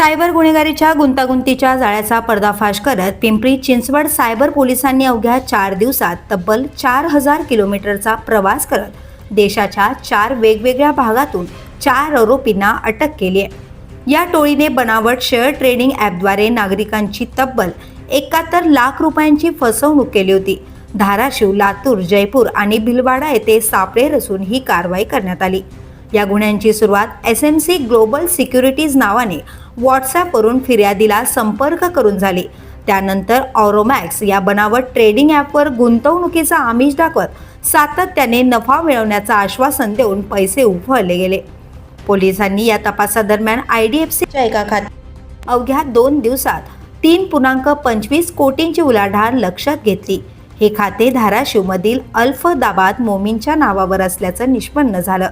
Cyber गुन्हेगारीच्या गुंतागुंतीच्या जाळ्याचा पर्दाफाश करत पिंपरी चिंचवड सायबर पोलिसांनी अवघ्या चार दिवसात तब्बल चार हजार किलोमीटरचा प्रवास करत देशाच्या चार वेगवेगळ्या भागातून चार आरोपींना अटक केली आहे. या टोळीने बनावट शेअर ट्रेडिंग ॲपद्वारे नागरिकांची तब्बल एकाहत्तर लाख रुपयांची फसवणूक केली होती. धाराशिव लातूर जयपूर आणि भिलवाडा येथे सापळे रचून ही कारवाई करण्यात आली. या गुन्ह्यांची सुरुवात S M C global securities नावाने व्हॉट्सॲपवरून फिर्यादीला संपर्क करून झाली. त्यानंतर ऑरोमॅक्स या बनावट ट्रेडिंग ॲपवर गुंतवणुकीचा आमिष दाखवत सातत्याने नफा मिळवण्याचं आश्वासन देऊन पैसे उफळले गेले. पोलिसांनी या तपासादरम्यान आय डी एफ सीच्या एका खात्यात अवघ्या दोन दिवसात तीन पूर्णांक पंचवीस कोटींची उलाढाल लक्षात घेतली. हे खाते धाराशिवमधील अल्फ दाबात मोमीनच्या नावावर असल्याचं निष्पन्न झालं.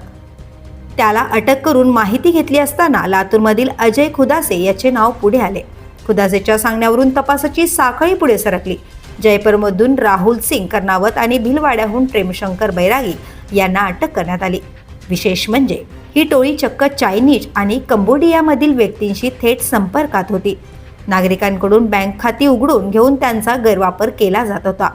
त्याला अटक करून माहिती घेतली असताना लातूरमधील अजय खुदासे याचे नाव पुढे आले. खुदासेच्या सांगण्यावरून तपासाची साखळी पुढे सरकली. जयपूरमधून राहुल सिंग कर्नावत आणि भिलवाड्याहून प्रेमशंकर बैरागी यांना अटक करण्यात आली. विशेष म्हणजे ही टोळी चक्क चायनीज आणि कंबोडियामधील व्यक्तींशी थेट संपर्कात होती. नागरिकांकडून बँक खाती उघडून घेऊन त्यांचा गैरवापर केला जात होता.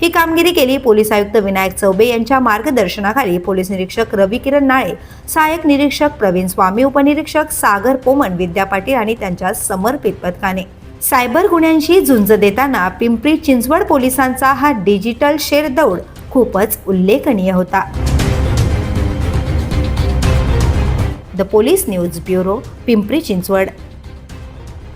ही कामगिरी केली पोलीस आयुक्त विनायक चौबे यांच्या मार्गदर्शनाखाली पोलीस निरीक्षक रवी किरण नाळे सहाय्यक निरीक्षक प्रवीण स्वामी उपनिरीक्षक सागर पोमन विद्या पाटील आणि त्यांच्या समर्पित पथकाने. सायबर गुन्ह्यांशी झुंज देताना पिंपरी चिंचवड पोलिसांचा हा डिजिटल शेर दौड खूपच उल्लेखनीय होता. The police news bureau Pimpri Chinchwad.